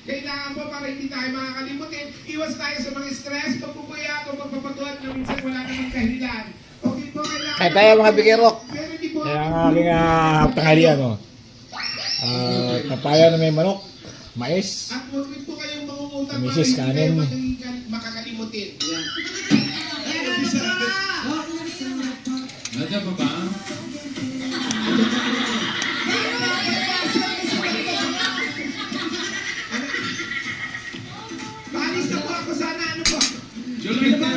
Kailangan po para hindi tayo makakalimutin. Iwas tayo sa mga stress, pagpupuyat o pagpapatuan na minsan wala namang kahilan. Okay po, kailangan... Kaya tayo mga po... Kaya ang aking uh, tanghalian, no? Ah, papaya na may manok, mais, At huwag rin po kayong mangungutang para Misis, hindi kayo kanin. maging- makakalimutin. Yan. Nandiyan pa ba? Maalis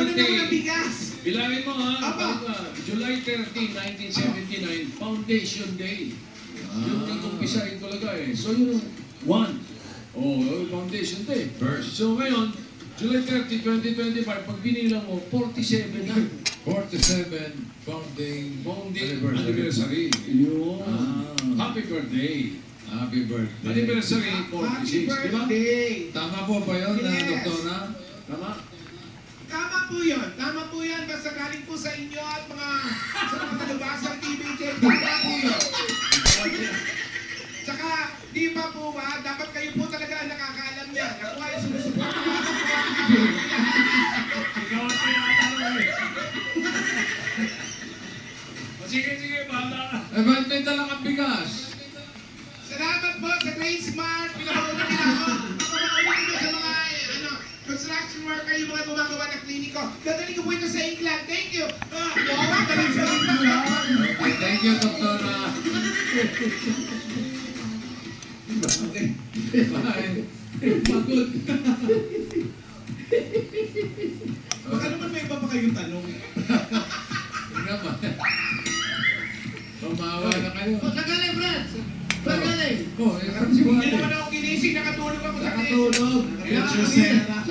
Ng 30. bigas. Bilangin mo ha. Apa. July 30, 1979, Foundation Day. Yung ikumpisahin talaga eh. So yun, one. Oh, Foundation Day. First. So ngayon, July 30, 2025, pag binilang mo, 47 na. 47 founding Founding anniversary. Yun. Ah. Happy birthday. Happy birthday. Anniversary, Happy 46. Di ba? birthday. Tama po ba yun, na Yes. doktora? Tama? Tama po yun. Tama po yan. Basta galing po sa inyo at mga sa mga kalabasang TVJ. Tama po yun. Tsaka, di ba po ba, dapat kayo po talaga ang nakakaalam niya. Ako ay sumusuporta po ako po ang Ikaw ang tinatanong eh. O sige, sige, ka. Eh, ba't may dalang ang bigas? Salamat po sa Great Smart. Pinakauna nila ako. Ako makaulit ko sa mga construction worker, yung mga gumagawa ng kliniko. Dadali ko po ito sa England. Thank you. Ah, wow, galing sa thank you, doktora. Bye. Pagod. Baka naman may iba pa kayong tanong. Tingnan mo. Pumawa na kayo. Sagaling, Brad! Sagaling! Oh, eh, si Hindi naman ako ginising, nakatulog ako sa Nakatulog! Kaya Kaya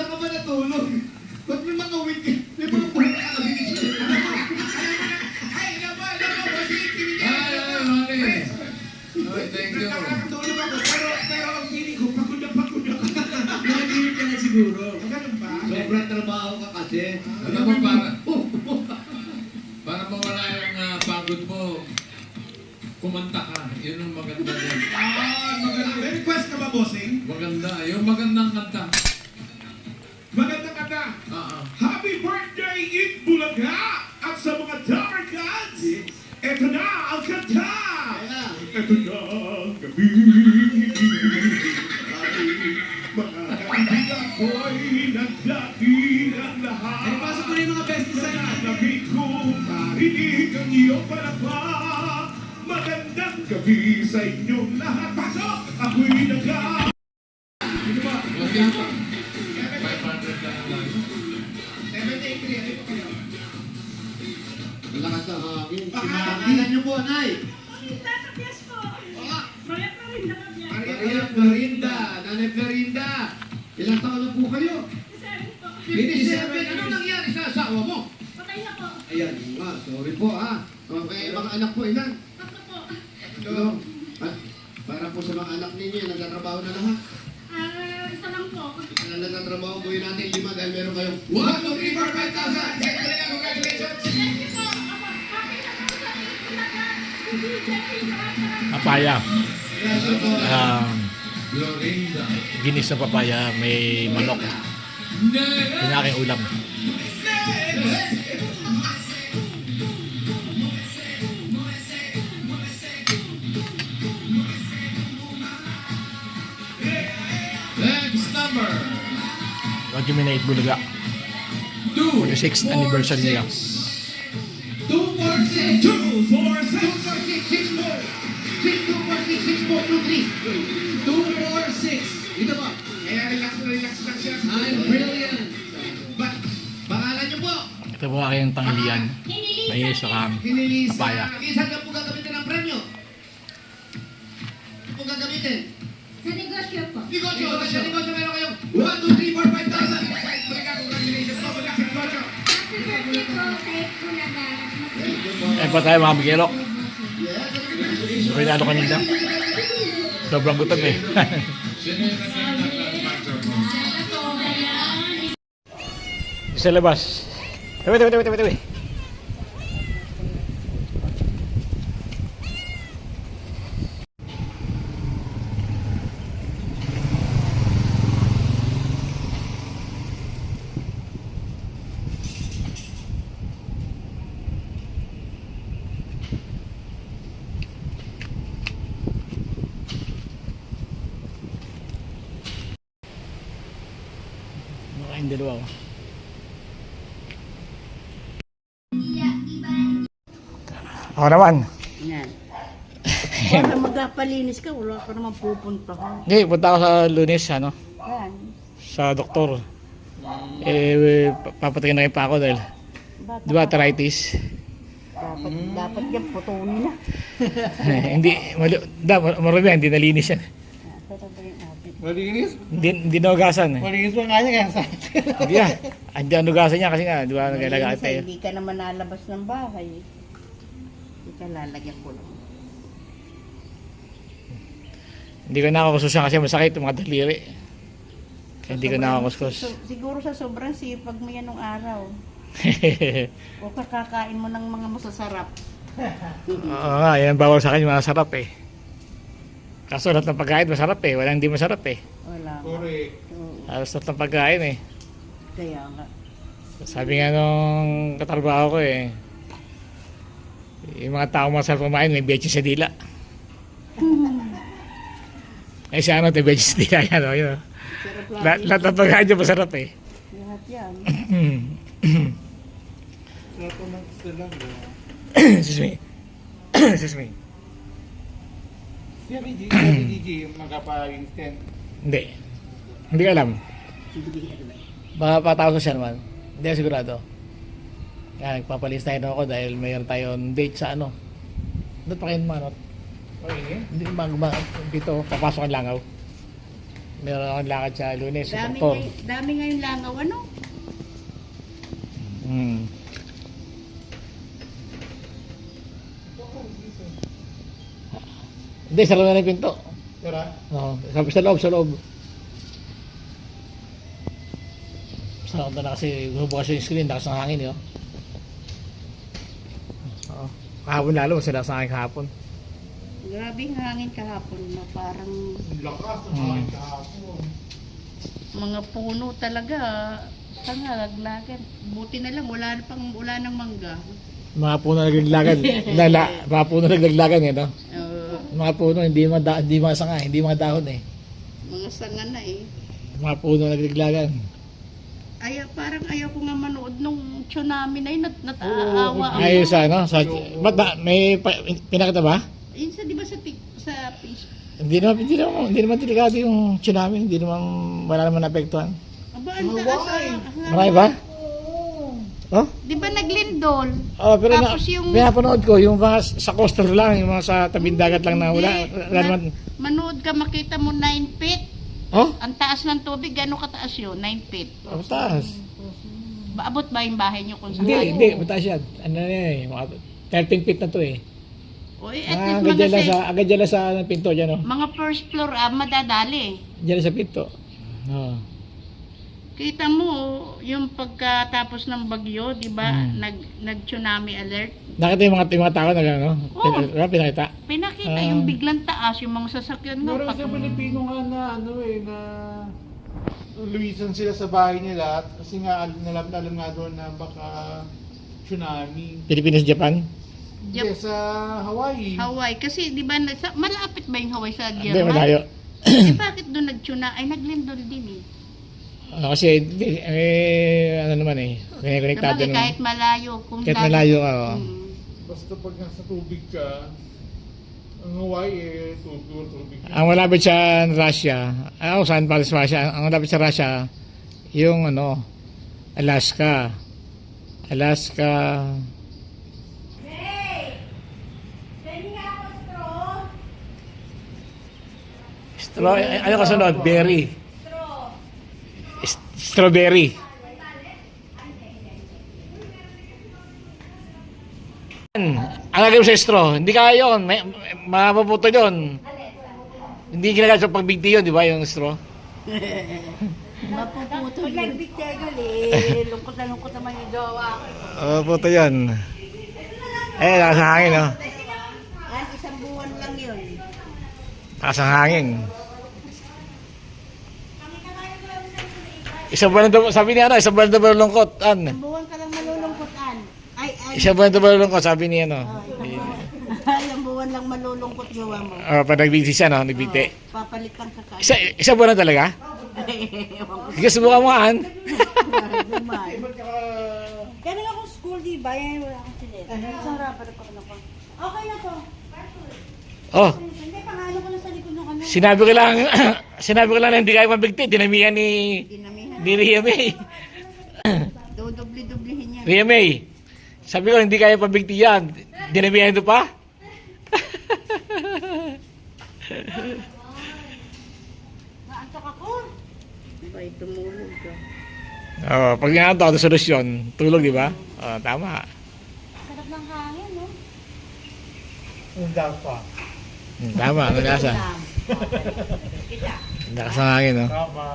Natulog? Ba't may mga weekend? May mga kami Ay, mo, alam mo, kasi Ay, ay, Wally. Okay, thank you. Nakatulog ako, pero, pero ang feeling ko, pagod na pagod ako. Nakagilit ka na siguro. Ganun ba? Sobrang trabaho ka kasi. Ano mo, para, para mawala yung ah, pagod mo, kumanta ka. Yun ang maganda ay pasok mo na yung mga best design natin. Nananabik kong marinig ang iyong palakpak. Magandang gabi sa inyong lahat. kayo. 1, 2, 3, 4, 5,000! Na lang! Papaya. Um, ginis na papaya, may manok. Yung aking ulam. Next number. Lagi may naitbulaga. 26th anniversary nila. Dito po. Kaya relax na relax lang siya. I'm brilliant. But, niyo po. Ito po aking tanghalian. May isa kang kapaya. Isang na po gagamitin ang premyo. Ano po gagamitin? Sa negosyo po. Negosyo. Sa negosyo. Eh pa tayo mga na ano kanina. Sobrang gutom eh. Sa labas. Tawi, tawi, tawi, tawi, tawi. Kain dalawa ko. Ako naman. Yan. Para magpapalinis ka, wala ka naman pupuntahan. Hindi, punta ako sa lunes, ano, Yan. sa doktor. Eh, pa- papatingin na rin pa ako dahil, Bata di ba, ka. arthritis. Dapat, dapat yan, putunin na. hindi, mali, da, mar- marami yan, hindi nalinis yan. Pero? Malinis? Hindi, hindi naugasan eh. Malinis pa nga niya kaya sa Hindi ah, hindi ang nugasan niya kasi nga, di ba, nagalagaan Minsan, tayo. Hindi ka naman nalabas ng bahay. Hindi ka lalagyan ko lang. Hindi ko nakakususan kasi masakit yung mga daliri. Kaya hindi ko Sobrang- nakakuskus. so- siguro sa sobrang sipag mo yan nung araw. O kakakain mo ng mga masasarap. Oo nga, yan bawal sa akin, yung masarap eh. Kaso lahat ng pagkain masarap eh, walang hindi masarap eh. Wala. Correct. Halos lahat ng pagkain eh. kaya nga. Sabi nga nung katrabaho ko eh, yung mga tao masarap kumain, may betchin sa dila. Eh si ano, may betchin sa dila yan, oh, yun. oh. Lahat, lahat ng pagkain dyan masarap eh. Lahat yan. Excuse me. Excuse me. Si si Gigi, magkapa-instant. Hindi. Hindi ko alam. Baka patawag ko siya naman. Hindi ako sigurado. Kaya nagpapalis tayo ako dahil mayroon tayong date sa ano. Doon pa kayo manot. Okay. Hindi mag, mag dito, papasok ang langaw. Meron akong lakad sa lunes, sa Dami, ngay- dami ngayon langaw, ano? Hmm. Hindi, sarado na yung pinto. Tara. Oo, sabi sa loob, sa loob. Sarado na kasi bubukas yung screen, lakas ng hangin yun. Oo. Kahapon lalo, mas lakas ng hangin kahapon. Grabe yung hangin kahapon na parang Ang lakas ng Hmm. mga kahapon. mga puno talaga. Tanga, laglagan. Buti na lang, wala na pang wala ng mangga. Mga puno naglaglagan. Lala, mga puno naglaglagan eh, no? Mga puno, hindi mga, da, hindi mga sanga, hindi mga dahon eh. mga sanga na eh. Mga puno naglaglagan. Ay, parang ayaw ko nga manood nung tsunami na yun. Nat nataawa ako. Ayos sa ano, sa, ba't na, may pa, pinakita ba? Yun sa, di ba sa, sa Facebook? Hindi naman, hindi naman, hindi naman delikado yung tsunami, hindi naman, wala naman naapektuhan. Aba, ang taas. Marami ba? Oh? Di ba naglindol? Oh, pero na, Tapos yung- pinapanood ko, yung mga sa coastal lang, yung mga sa tabing dagat lang na wala, Hindi. wala naman, Manood ka, makita mo 9 feet. oh? Ang taas ng tubig, gano'ng kataas yun? 9 feet. Ang taas. Baabot ba yung bahay niyo kung saan? Hindi, hindi, mataas yan. Ano na yan eh, mga 13 feet na to eh. Eh, at Ah, least agad mga, dyan lang se- sa, agad dyan lang sa pinto dyan, oh. mga first floor, ah, madadali. Dyan sa pinto. Oh. Kita mo, yung pagkatapos ng bagyo, di ba, Hmm. nag, nag-tsunami alert. Nakita yung mga, yung mga tao na gano'n, no? Oo. Pin- pinakita. Pinakita Ah. yung biglang taas, yung mga sasakyan nga. Meron sa Pilipino nga na ano eh, na luwisan sila sa bahay nila kasi nga alam, alam, alam nga doon na baka tsunami. Pilipinas, Japan? Hindi, Yep. sa Hawaii. Hawaii. Kasi di ba, na- sa, malapit ba yung Hawaii sa Hindi, German? malayo. Eh, bakit doon nag-tsunami? Ay, naglindol din eh. Ah, kasi, eh, ano naman eh, konektado Sabagay, naman. kahit malayo. Kung Kahit lagi- malayo ka, oh. Mm. Basta pag nasa tubig ka, ang Hawaii eh, tubig, tubig. Ang malapit sa Russia, ah, oh, saan pa sa Russia? Ang malapit sa Russia, yung ano, Alaska. Alaska. Straw, eh, ano kasunod? Berry. Strawberry. Ang lagay mo sa straw, hindi kaya yun. May, mapaputo yun. Hindi ginagamit sa pagbigti yun, di ba, yung straw? Mapuputo yun. Pag nagbigtagol eh, lungkot na lungkot naman yung jowa. Mapaputo yun. Eh, lakas ng hangin, no? Ah, isang buwan lang yun. Lakas ng hangin. Isang buwan na daw, sabi niya ano, isang buwan na daw lungkot, an. Buwan ka lang malulungkotan. Ay, ay. Isang buwan na daw lungkot, sabi niya, no? Isang buwan lang malulungkot jowa mo. Uh, pag nagbigti siya, no? Nagbigti. Papalitan ka ka. Isa, isang buwan na talaga? Sige, subukan mo an. Kaya nga akong school, di ba? Yan, wala akong sinet. Rubber pa ako. Okay na to. Oh, Hindi, pangano ko na sa likod ng ano. sinabi ko lang, sinabi ko lang na hindi kayo mabigti. Dinamihan ni, Dinamihan. Ni Ria May. Dudubli-dublihin niya. Ria May, sabi ko hindi kayo pabigti yan. Dinamihan ito pa? Naantok ako. Ay, tumulog ka. Oh, pag nga ito, solusyon. Tulog, di ba? Oh, tama. Sarap ng hangin, no? Hindi pa. Hmm, Tama? Ang Lakas ng hangin, no? Tama.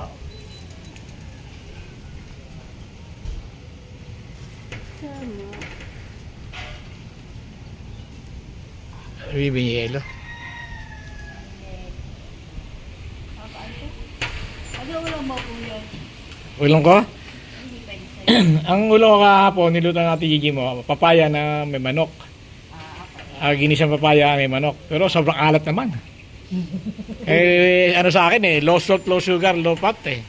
Tama. Ano po yun? Ulong ko? Ang ulong ko kahapon, niluto natin Gigi mo, papaya na may manok. Ah, ginisang papaya may manok. Pero sobrang alat naman. eh, ano sa akin eh, low salt, low sugar, low fat eh.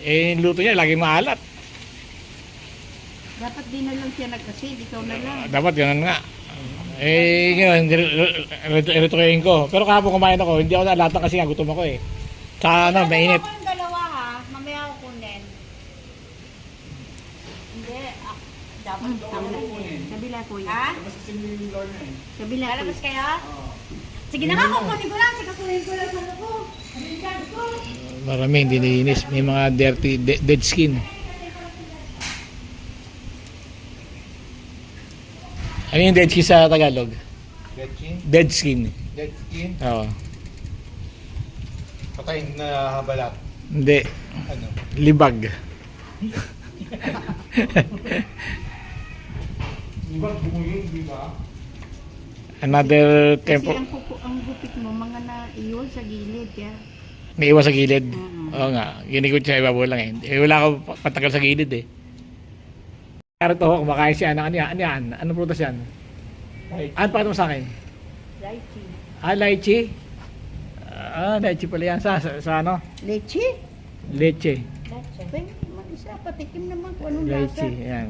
Eh, luto niya, laging maalat. Dapat di na lang siya nagkasid, ikaw na lang. Dapat ganun nga. Eh, ngayon, irituin ko. Pero kahapon kumain ako, hindi ako nalatan kasi nga gutom ako eh. Sa ano, mainit. Ako yung dalawa, ha? Mamaya ako kunin. Hindi. ah, dapat ko kunin. Kabila po Ha? Kabila po Lalabas kayo? Sige na nga, kukunin ko lang. Sige, kukunin ko lang. Ano ko? Ko. Marami hindi nilinis. May mga dirty, de- dead skin. Ano yung dead skin sa Tagalog? Dead skin? Dead skin. Dead skin? Oo. Patay na balat. Hindi. Ano? Libag. Di ba bumuyin, di ba? Another Kasi tempo. ang, kuko, ang gupit mo, mga na iyon sa gilid. Ya. May iwas sa gilid. Mm. Oo nga. Ginikot siya ibabaw lang eh. Eh, wala ako pa- patagal sa gilid eh. Carrot ho, kumakain siya. Ano, ano yan? Ano yan? Ano prutas yan? Ano pa mo sa akin? Lychee. Ah, lychee? Ah, lychee pala yan. Sa, sa, sa ano? Leche? Leche. Ay, mag-isa, patikim naman kung anong lasa. Lychee. Yan.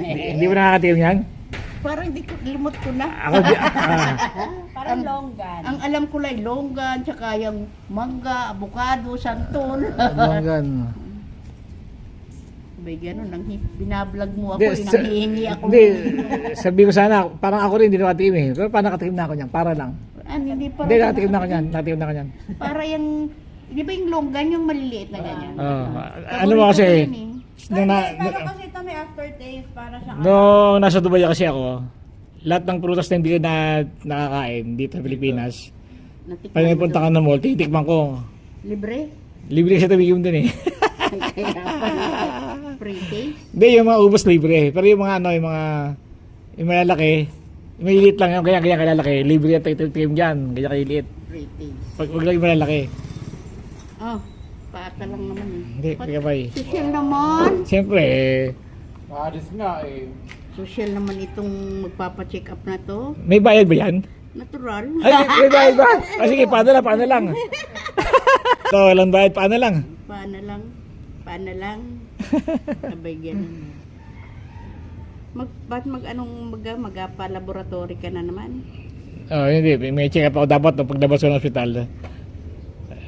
hindi, hindi mo nakakatikim yan? Parang di ko, limot ko na. Ako, di, ah, Parang longgan. Ang alam ko lang, longgan, tsaka yung mangga, avocado, santol. manggan. Bay, ganun, nang binablog mo ako, Hindi, eh, nanghihingi ako. Hindi, sabi ko sana, parang ako rin hindi nakatikim eh. Pero parang nakatikim na ako niyan, para lang. Ano, hindi pa Hindi, nakatikim na ako niyan. Nakatikim na ako niyan. Para yung, di ba yung longgan, yung maliliit na ganyan? Oo. Paborito ano mo kasi, yun eh. nung na, kasi ito may aftertaste para siyang Nung nasa Dubai kasi ako, lahat ng prutas na hindi ko na nakakain dito sa Pilipinas, pag doon. ka ng mall, titikman ko. Libre? Libre kasi tumigim dun eh. Kaya pala, free taste? Hindi, yung mga ubos libre. Pero yung mga ano, yung mga, yung malalaki, yung maliliit lang yung kaya kaya kalalaki, libre at titigim dyan, kaya kaliliit. Free. Pag wag lang yung malalaki. Oh, paaka lang naman eh. Hindi, ba eh. Social naman. Siyempre, eh, Maalis nga eh. Social naman itong magpapacheck up na to. may bayad ba yan? Natural. Ay, may, may bayad ba? Ah, sige, paano lang, paano lang. so, walang bayad, paano lang. Paano lang? Paano lang? Sabay ganun. Mag, ba't mag anong mag, magpa-laboratory ka na naman? Oh, hindi. May check up ako dapat no, paglabas ko ng ospital.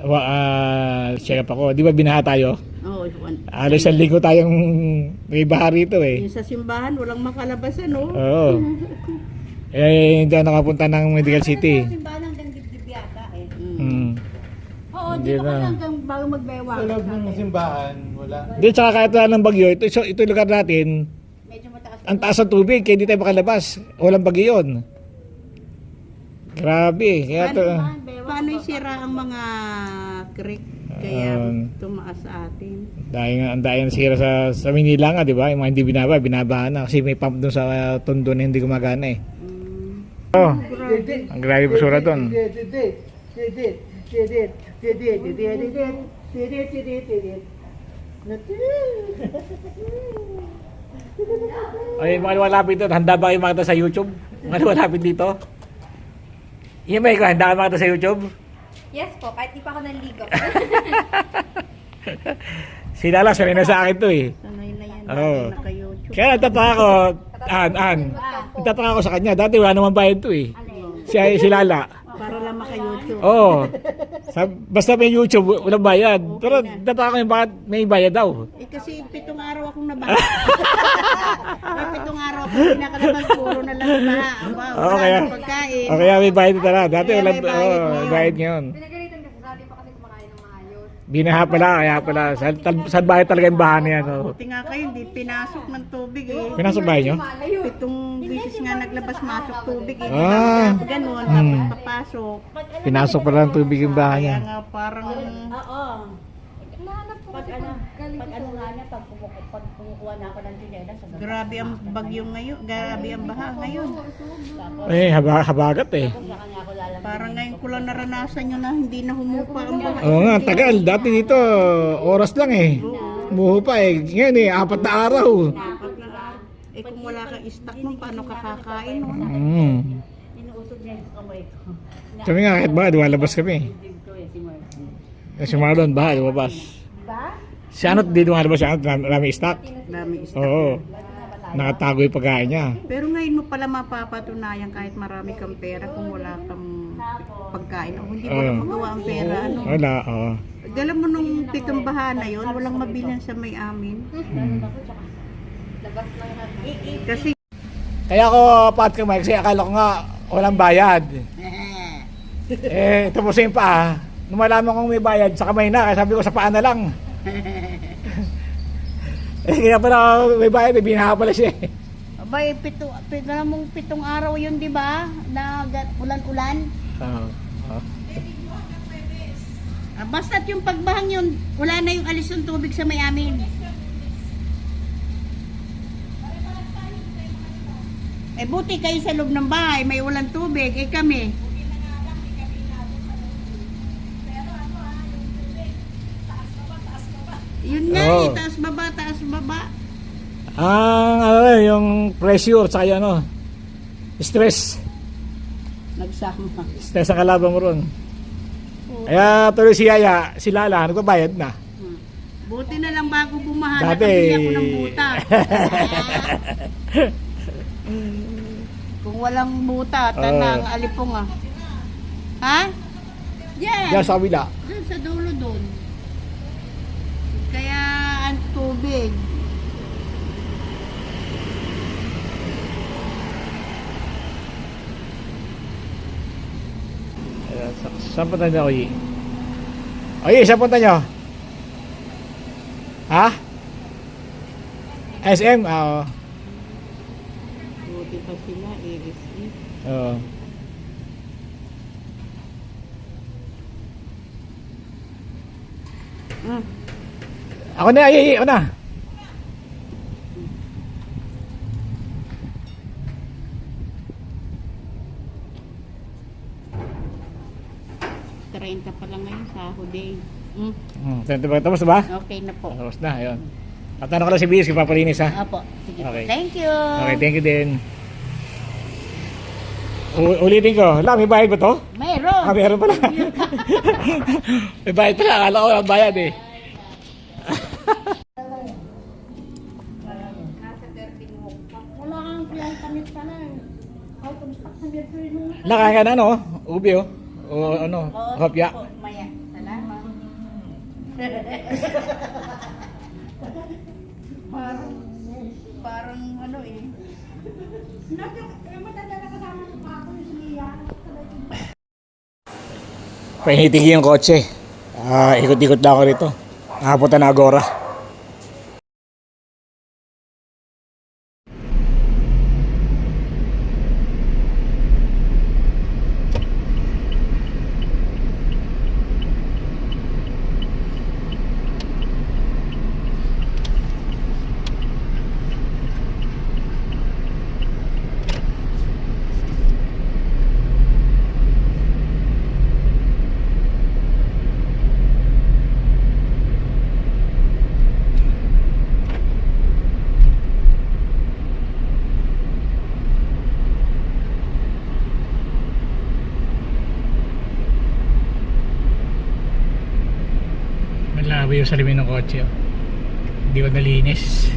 Wa, ah, check up ako. Di ba binaha tayo? Oo, oh, one. Halos isang linggo tayong may baha rito eh. Yung sa simbahan, walang makalabas ano? Oo. Eh, hindi ako nakapunta ng Medical City. simbahan Hindi na. hanggang bago magbewa. Sa loob ng simbahan, wala. Hindi, tsaka kahit wala ng bagyo, ito, ito, ito yung lugar natin, Medyo mataas. ang taas ng tubig, kaya hindi tayo makalabas. Walang bagyo yun. Grabe. Kaya to, Paano sira ang mga creek kaya Um, tumaas sa atin? dahil nga, ang dahil sira sa, sa Manila nga, di ba? Yung mga hindi binaba, binabahan na. Kasi may pump doon sa uh, tondo na hindi gumagana eh. Mm. Oh, ang grabe basura doon. Ay, mga lumalapit dito, handa ba kayo makita sa YouTube? Mga lumalapit dito? Yung may ko, handa ka makita sa YouTube? Yes po, kahit di pa ako naligo. Si Lala, sanay na sa akin to eh. Sanay na yan. Naka-YouTube. Kaya nagtataka ako, An, An, nagtataka ako sa kanya. Dati wala naman bayad to eh. Si, si Lala. Para lang maka-YouTube. Oo. Sa, basta may YouTube, walang bayad. Pero nagtataka ko yung bakit may bayad daw. Eh kasi pitong araw akong nabaha. May pitong araw akong pinakalabas, puro na lang baha. Aba, Oo, wala kaya, na pagkain. o kaya may bayad talaga. Dati Kaya wala, bayad oh, ngayon. bayad ngayon. Pinagalitan ka sa dati pa kasi kumakain ng maayos. Binaha pala, kaya pala. Sa, sa bahay talaga yung bahan niya. No? Buti nga kayo, hindi pinasok ng tubig eh. Pinasok bahay nyo? Pitong bisis nga naglabas-masok tubig eh. Ah. Ganun, Hmm. tapos papasok. Pinasok pala ng tubig yung bahay Kaya niya. nga parang Oo. Nahanap ko Pag kasi ano, pag ko ano nga niya, pag, kumuku, pag kumukuha na ako ng tinelas, sa grabe ang bagyo ngayon, grabe ang baha ngayon. Tapos, Eh, haba, habagat eh. Parang ngayon ko lang naranasan yun na hindi na humupa ang baha. Oo nga, tagal. Dati dito, oras lang eh. Muho pa eh. Ngayon eh, apat na araw. Dapat na Eh kung wala kang stock mo, paano ka kakain nun? Mm. Kami nga, kahit ba, lumalabas kami. Eh, si Marlon, baha, lumabas. Ba? Si ano, di lumalabas siya, marami stock. Dami stock. Oo. Nakatago yung pagkain niya. Pero ngayon mo pala mapapatunayan kahit marami kang pera kung wala kang pagkain. O hindi mo Oo. na magawa ang pera. Ano? Wala, oo. Dala mo nung pitong baha na yun, walang mabilan sa may amin. Mm. Kasi Kaya ako, pat kamay, kasi akala ko nga, walang bayad. Eh, tapusin pa ah. Nung malaman kong may bayad, sa kamay na, kaya sabi ko sa paa na lang. eh, kaya pala may bayad, eh, binaha pala siya eh. Abay, pito, pito, mong pitong araw yun, di ba? Na ulan-ulan. Oo. oo. Ah, basta't yung pagbahang yun, wala na yung alis ng tubig sa may amin. Eh buti kayo sa loob ng bahay, may ulan tubig, eh kami. Yun nga Oo. eh, taas baba, taas baba. Ang ano yung pressure, saka yung ano, stress. Nagsama. Ang kalaban mo ron. Kaya tuloy si Yaya, si Lala, nagbabayad na. Hmm. Buti na lang bago bumaha, Dati. nakabili ako ng buta. Kung walang buta, tanang alipong ah. Ha? Yan. Diyan sa kabila. Doon sa dulo doon. Kaya ang tubig. Saan punta niyo, Oyi? Oyi, saan punta niyo? Ha? SM? Ah, Oo. Buti pa sila, ASE. Oo. Mm. Ako na, Oyi, ako na. Treinta pa lang ngayon sa day. Mm. Hmm, tapos tapos na ba? Okay na po. Tapos na, ayun. Tatanong ko lang si Bios kung papalinis ha. Apo. Sige po. Okay. Thank you. Okay, thank you din. U- ulitin ko. Wala, may bayad ba to? Mayroon. Ah, meron pala. may bayad pala. Akala ko walang bayad eh. Wala kang kailangan tamit ka na. Out of stock na dito yung... Nakain ka na, no? Ubi, oh. O ano, hopya. Po, Maya. Salamat. Parang, parang ano eh. Painitigin yung kotse. Ah, ikot-ikot lang ako rito. Nakapunta na Agora. yung salamin ng kotse. Hindi ko nalinis.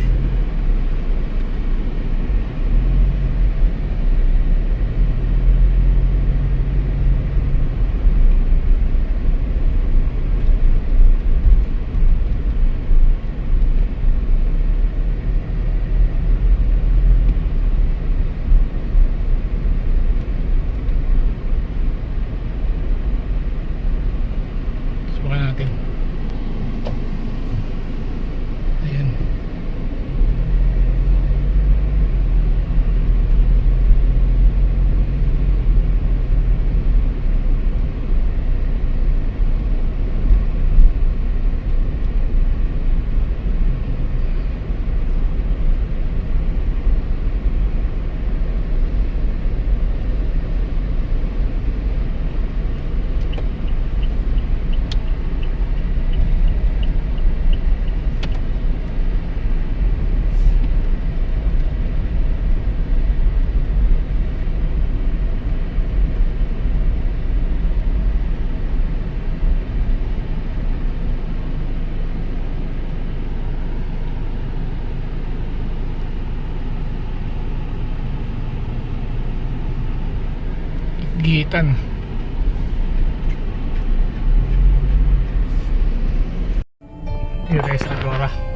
Gitan. Here guys, Agora.